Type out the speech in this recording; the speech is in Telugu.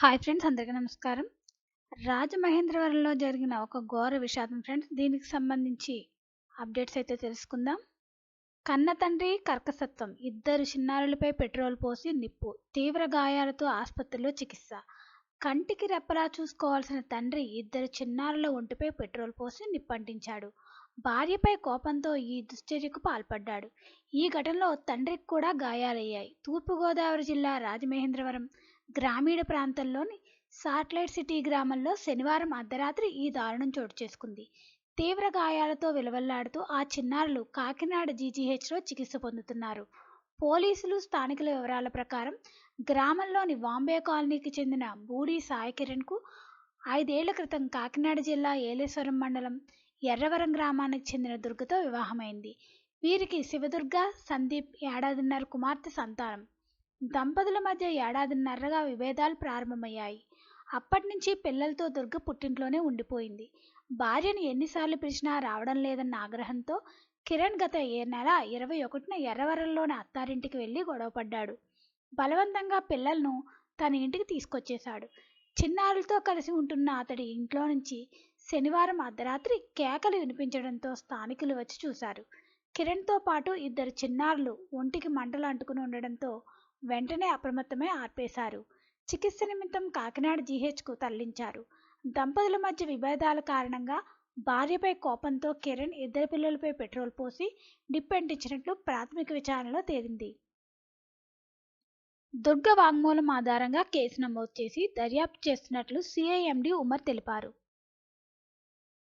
హాయ్ ఫ్రెండ్స్ అందరికీ నమస్కారం. రాజమహేంద్రవరంలో జరిగిన ఒక ఘోర విషాదం ఫ్రెండ్స్ దీనికి సంబంధించి అప్డేట్స్ అయితే తెలుసుకుందాం. కన్న తండ్రి కర్కసత్వం ఇద్దరు చిన్నారులపై పెట్రోల్ పోసి నిప్పు తీవ్ర గాయాలతో ఆసుపత్రిలో చికిత్స. కంటికి రెప్పలా చూసుకోవాల్సిన తండ్రి ఇద్దరు చిన్నారుల ఒంటిపై పెట్రోల్ పోసి నిప్పంటించాడు. భార్యపై కోపంతో ఈ దుశ్చర్యకు పాల్పడ్డాడు. ఈ ఘటనలో తండ్రికి కూడా గాయాలయ్యాయి. తూర్పుగోదావరి జిల్లా రాజమహేంద్రవరం గ్రామీణ ప్రాంతంలోని సాటిలైట్ సిటీ గ్రామంలో శనివారం అర్ధరాత్రి ఈ దారుణం చోటు చేసుకుంది. తీవ్ర గాయాలతో విలవల్లాడుతూ ఆ చిన్నారులు కాకినాడ జీజీహెచ్లో చికిత్స పొందుతున్నారు. పోలీసులు స్థానికుల వివరాల ప్రకారం గ్రామంలోని వాంబే కాలనీకి చెందిన బూడి సాయి కిరణ్కు ఐదేళ్ళ క్రితం కాకినాడ జిల్లా ఏలేశ్వరం మండలం ఎర్రవరం గ్రామానికి చెందిన దుర్గతో వివాహమైంది. వీరికి శివదుర్గ సందీప్ ఏడాదిన్నర కుమార్తె సంతానం. దంపతుల మధ్య ఏడాదిన్నరగా విభేదాలు ప్రారంభమయ్యాయి. అప్పటి నుంచి పిల్లలతో దుర్గ పుట్టింట్లోనే ఉండిపోయింది. భార్యను ఎన్నిసార్లు పిలిచినా రావడం లేదన్న ఆగ్రహంతో కిరణ్ గత ఏ నెల ఇరవై ఒకటిన ఎర్రవరంలోని అత్తారింటికి వెళ్ళి గొడవపడ్డాడు బలవంతంగా పిల్లలను తన ఇంటికి తీసుకొచ్చేశాడు. చిన్నారులతో కలిసి ఉంటున్న అతడి ఇంట్లో నుంచి శనివారం అర్ధరాత్రి కేకలు వినిపించడంతో స్థానికులు వచ్చి చూశారు. కిరణ్తో పాటు ఇద్దరు చిన్నారులు ఒంటికి మంటలు అంటుకుని ఉండడంతో వెంటనే అప్రమత్తమై ఆర్పేశారు. చికిత్స నిమిత్తం కాకినాడ జీహెచ్కు తరలించారు. దంపతుల మధ్య విభేదాల కారణంగా భార్యపై కోపంతో కిరణ్ ఇద్దరు పిల్లలపై పెట్రోల్ పోసి డిప్పెంటించినట్లు ప్రాథమిక విచారణలో తేలింది. దుర్గ వాంగ్మూలం ఆధారంగా కేసు నమోదు చేసి దర్యాప్తు చేస్తున్నట్లు సిఐఎండి ఉమర్ తెలిపారు.